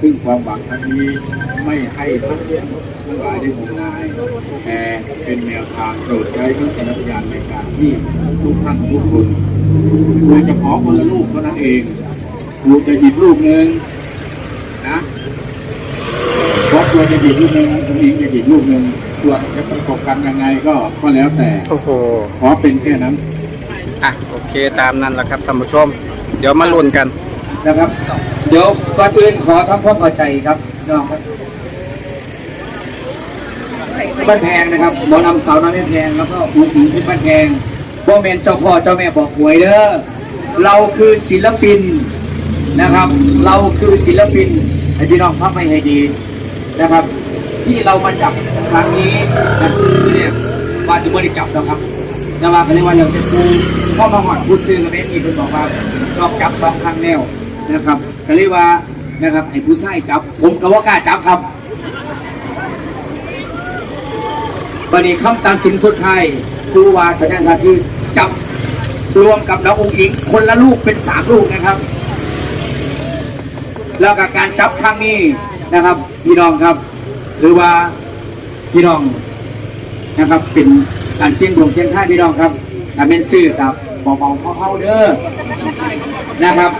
ซึ่งความหวังครั้งนี้ไม่ให้ท่านทั้งหลายได้งมงายแต่เป็นแนวทางโปรดใช้วิจารณญาณในการที่ทุกท่านทุกคนครูจะขอคนละลูกเท่านั้นเองครูจะหยิบลูกหนึ่งนะเพราะครูจะหยิบลูกหนึ่งคุณอิงจะหยิบลูกหนึ่งส่วนจะประกบกันยังไงก็ก็แล้วแต่โอ้โหขอเป็นแค่นั้นอะโอเคตามนั้นแหละครับท่านผู้ชม เดี๋ยวมาลุ้นกันนะครับ เดี๋ยวก่อนอื่นขอทำความเข้าใจครับน้องครับบ้านแพงนะครับหมอลำสาวน้อยไม่แพงแล้วก็ผู้หญิงที่บ้านแพงพ่อแม่เจ้าพ่อเจ้าแม่บอกหวยเด้อเราคือศิลปินนะครับ เราคือศิลปินให้พี่น้องพับไม่ให้ดีนะครับ ที่เรามาจับครั้งนี้นะคือเนี่ยปาสิบริจับนะครับแต่ว่าเขาเรียกว่าเราจะปูพ่อมาหอดผู้ซื้อกันได้มีคนบอกว่าลองจับสองครั้งแล้ว นะครับเขาเรียกว่านะครับให้ผู้ใช้จับ ผมก็ว่ากล้าจับครับบันนี้คำตัดสินสุดท้ายผู้ว่าทนายสาธิตจับรวมกับน้ององค์อิง คนละลูกเป็นสามลูกนะครับ แล้วกับการจับครั้งนี้นะครับ พี่น้องครับถือว่าพี่น้องนะครับเป็นการเสี่ยงดวงเสี่ยงท่ายพี่น้องครับถ้าเป็นซื้อครับเบาๆเข้าๆเด้อนะครับ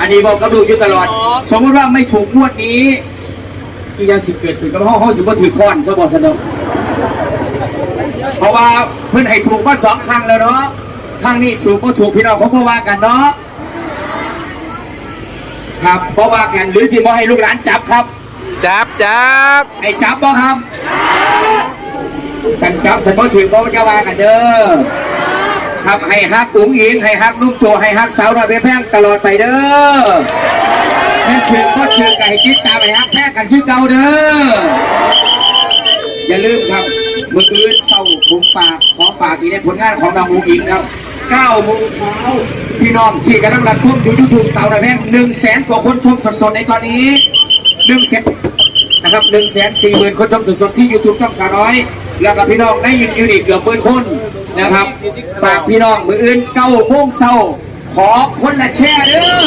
อันนี้บอกกับลูกอยู่ตลอดสมมติว่าไม่ถูกงวดนี้อีกอย่างสิเกิดถึงกับห้องห้องถือว่าถือค้อนซะบอกสนองเพราะว่าเพื่อนให้ถูกมาสองครั้งแล้วเนาะครั้งนี้ถูกก็ถูกพี่น้องเขาก็ว่ากันเนาะครับเพราะว่ากันหรือสิบ่ให้ลูกหลานจับครับ จับจับไอ้จับบ่ครับ สันจับสันบ่ถือบ่จะว่ากันเด้อ ครับให้ฮักอุ้งอิงให้ฮักนุ่มโจให้ฮักสาวน้อยเพชรแพงตลอดไปเด้อแม่นถือก็ถือไก่จิตตามให้ฮักแพ้กันคือเก่าเด้ออย่าลืมครับเมื่อคืนเศร้าผมฝากขอฝากอีกในผลงานของน้องอุ้งอิงครับ9โมงเช้าพี่น้องที่กำลังรับชมอยู่ยูทูบสาวน้อยเพชร1แสนกว่าคนชมสดๆในตอนนี้1แสนนะครับหนึ่งแสนสี่หมื่นคนชมสดๆที่ยูทูบช่องสาวน้อย แล้วก็พี่น้องได้ยินอยู่อีกเกือบหมื่นคน นะครับฝากพี่น้องมืออื่นเก้าโมงเศร้าขอคนละแช่เด้อ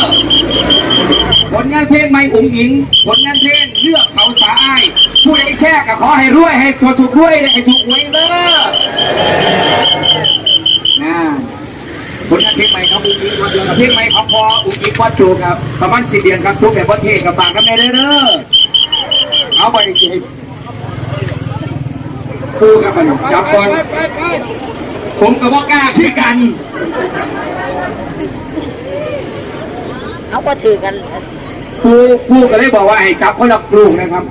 ผลงานเพลงไม่อุ๋งอิง ผลงานเพลงเลือกเขาสาอ้ายผู้ใดแช่ก็ขอให้รวยให้ตัวถูกรวยให้ถูกหวยเด้อนะผลงานเพลงใหม่ของอุ๋งอิงวันเดียวกับเพลงใหม่ของพออุ๋งอิงวัดโจครับประมาณสี่เดือนครับทุกแบบประเทศกับฝากกันได้เด้อเอาไปสิให้ปูกับมันจับก่อน ผมกับว่ากล้าชื่อกัน เขาก็ถือกันปูปูก็เลยบอกว่าให้จับคนละลูกนะครับ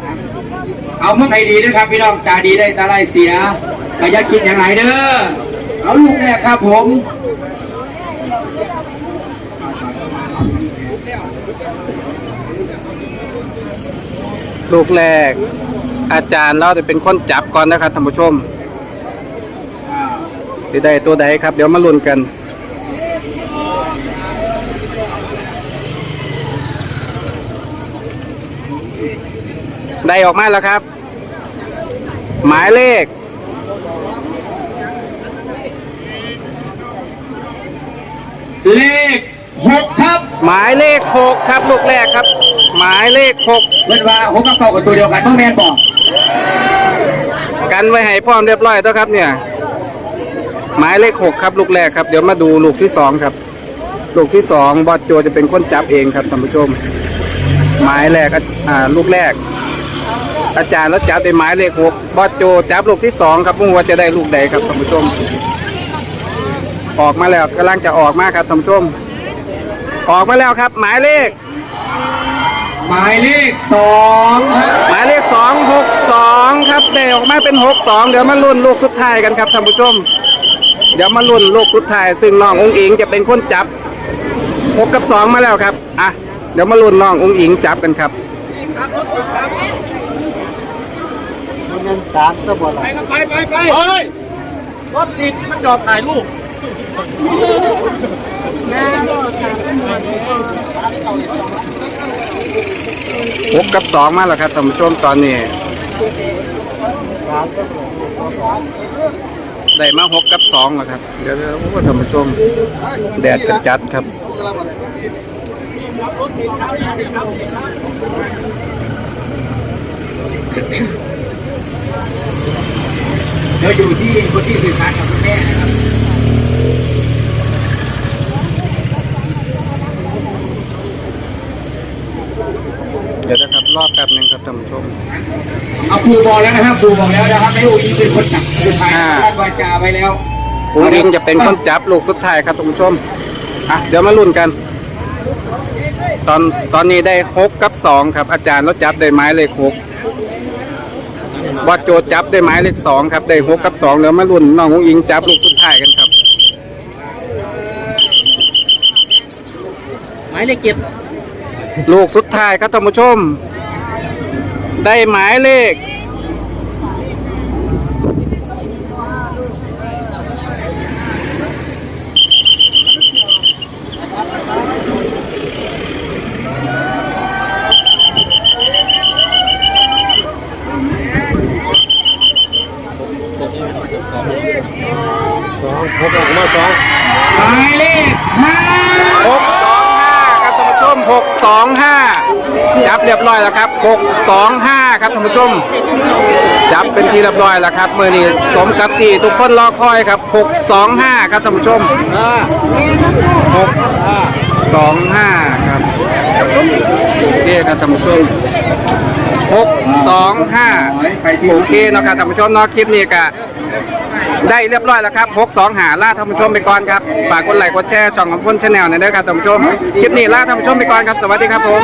เอาเมื่อไหร่ดีนะครับ พี่น้องตาดีได้ตาไล่เสียแต่อย่าคิดอย่างไรเด้อเอาลูกแรกครับผมลูกแรก อาจารย์เราจะเป็นคนจับก่อนนะครับท่านผู้ชม สิได้ตัวใดครับ เดี๋ยวมาลุ้นกัน ได้ออกมาแล้วครับ หมายเลขเลขหกครับ หมายเลขหกครับลูกแรกครับ หมายเลขหกเพื่อนว่าผมกับเก่ากับตัวเดียวกันเมื่อแมนบอกกันไว้ให้พร้อมเรียบร้อยแล้วครับเนี่ย หมายเลขหกครับลูกแรกครับเดี๋ยวมาดูลูกที่สองครับ ลูกที่สองบอสโจจะเป็นคนจับเองครับท่านผู้ชม หมายแรกอะอ่าลูกแรก อาจารย์แล้วจับได้หมายเลขหกบอสโจจับลูกที่สองครับมุ่งว่าจะได้ลูกใดครับท่านผู้ชม ออกมาแล้วกำลังจะออกมาครับท่านผู้ชม ออกมาแล้วครับ หมายเลข หมายเลขสองหมายเลขสองหกสองครับได้ออกมาเป็นหกสองเดี๋ยวมาลุ้นลูกสุดท้ายกันครับท่านผู้ชม เดี๋ยวมาลุ้นลูกสุดท้ายซึ่งน้ององค์อิงจะเป็นคนจับหกกับสองมาแล้วครับอะเดี๋ยวมาลุ้นน้ององค์อิงจับกันครับมันเป็นสามสมบัติไปไปไปเฮ้ยรถติดมันจอดถ่ายรูปหกกับสองมาแล้วครับท่านผู้ชมตอนนี้ได้มาหกกับ สองแล้วครับ เดี๋ยวเดี๋ยวโอ้ท่านผู้ชมแดดจัดๆครับ เดี๋ยวอยู่ที่คนที่สื่อสารกับคุณแม่นะครับเดี๋ยวนะครับรอบแป๊บหนึงครับท่านผู้ชมเอาครูบอกแล้วนะครับครูบอกแล้วนะครับไม่รู้อีกเป็นคนจับสุดท้ายอ่าท่านวาจาไว้แล้ว อุ้งอิงจะเป็นคนจับลูกสุดท้ายครับท่านผู้ชมอะเดี๋ยวมาลุ้นกัน ตอนตอนนี้ได้หกกับสองครับ อาจารย์เราจับได้ไม้เลขหกบอดโจทย์จับได้ไม้เลขสองครับ ได้หกกับสองเดี๋ยวมาลุ้นน้องอุ้งอิงจับลูกสุดท้ายกันครับหมายเลขเจ็ดลูกสุดท้ายครับท่านผู้ชม ได้หมายเลข 625 จับเรียบร้อยแล้วครับ 625 ครับท่านผู้ชม จับเป็นทีเรียบร้อยแล้วครับเมื่อนี้สมกับที่ทุกคนรอคอยครับ 625 ครับท่านผู้ชม625 ครับโอเคครับท่านผู้ชม625 โอเคนะครับท่านผู้ชมนอกคลิปนี้กะ ได้เรียบร้อยแล้วครับ6 2หาล่าท่านผู้ชมไปก่อนครับ ฝากกดไลค์กดแชร์ช่องของพ่นชาแนลหน่อยนะครับท่านผู้ชม คลิปนี้ล่าท่านผู้ชมไปก่อนครับ สวัสดีครับผม